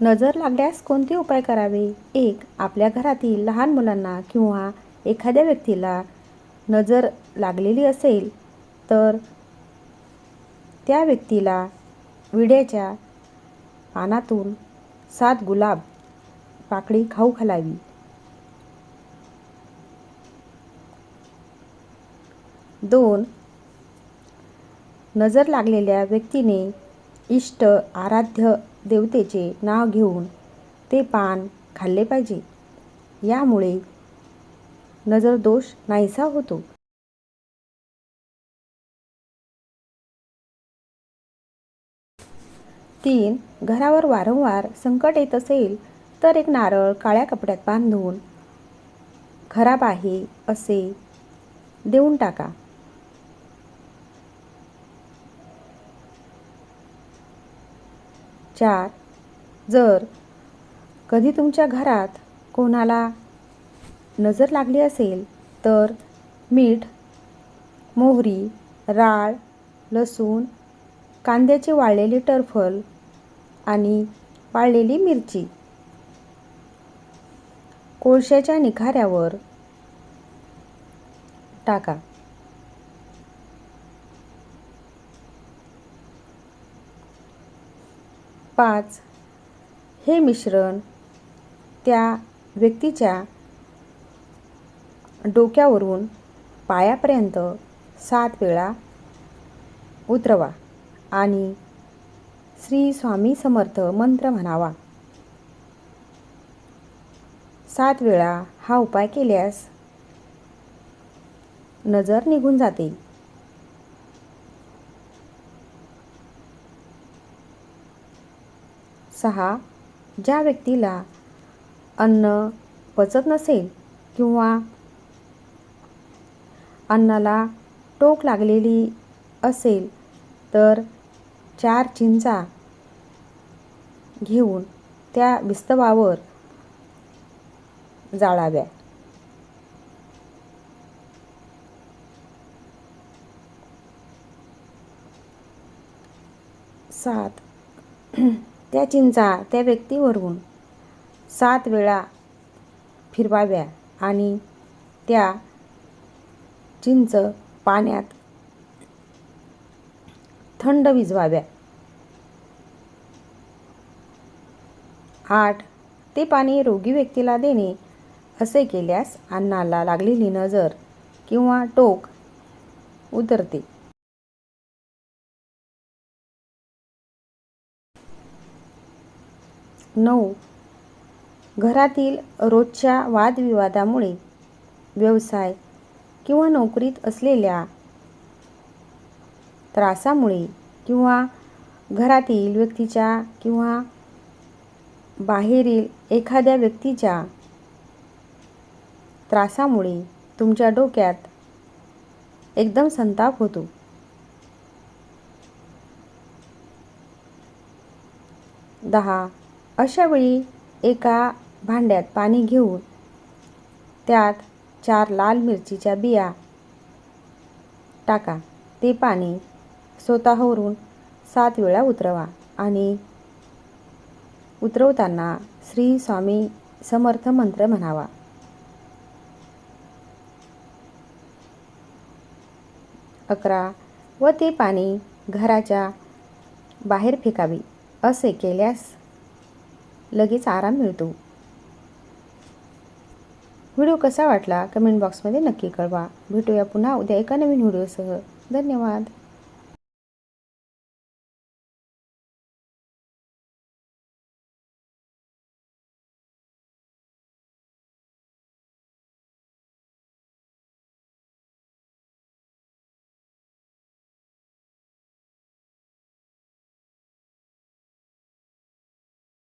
नजर लागल्यास कोणते उपाय करावे? एक आपल्या घरातील लहान मुलांना किंवा एखाद्या व्यक्तीला नजर लागलेली असेल तर त्या व्यक्तीला विड्याच्या पानातून सात गुलाब पाकळी खाऊ घालावी. दोन नजर लागलेल्या व्यक्तीने इष्ट आराध्य देवतेचे नाव घेऊन ते पान खाल्ले पाहिजे. यामुळे नजर दोष नाहीसा होतो. तीन घरावर वारंवार संकट येत असेल तर एक नारळ काळ्या कपड्यात बांधून खराब आहे असे देऊन टाका. चार जर कधी तुमच्या घरात कोणाला नजर लागली असेल तर मीठ मोहरी राळ लसूण कांद्याची वाळलेली टरफल आणि वाळलेली मिरची कोळशाच्या निखाऱ्यावर टाका. पाच हे मिश्रण त्या व्यक्तीच्या डोक्यावरून पायापर्यंत सात वेळा उतरवा आणि श्री स्वामी समर्थ मंत्र म्हणावा. सात वेळा हा उपाय केल्यास नजर निघून जाते. सहा ज्या व्यक्तीला अन्न पचत नसेल किंवा अन्नाला टोक लागलेली असेल तर चार चिंचा घेऊन त्या विस्तवावर जाळाव्या. सात. त्या चिंचा त्या व्यक्तीवरून सात वेळा फिरवाव्या आणि त्या चिंच पाण्यात थंड भिजवाव्या आठ ते पाणी रोगी व्यक्तीला देणे असे केल्यास अन्नाला लागलेली नजर किंवा टोक उतरते. नऊ. घरातील रोजच्या वादविवादामुळे व्यवसाय किंवा नोकरीत असलेल्या त्रासामुळे किंवा घरातील व्यक्तीच्या किंवा बाहेरील एखाद्या व्यक्तीच्या त्रासामुळे तुमच्या डोक्यात एकदम संताप होतो. दहा. अशावेळी एका भांड्यात पाणी घेऊन त्यात चार लाल मिरचीच्या बिया टाका. ते पाणी स्वतःवरून सात वेळा उतरवा आणि उतरवताना श्री स्वामी समर्थ मंत्र म्हणावा. अकरा. व ते पाणी घराच्या बाहेर फेकावी असे केल्यास लगेच आराम मिळतो. व्हिडिओ कसा वाटला कमेंट बॉक्समध्ये नक्की कळवा. भेटूया पुन्हा उद्या एका नवीन व्हिडिओसह. धन्यवाद.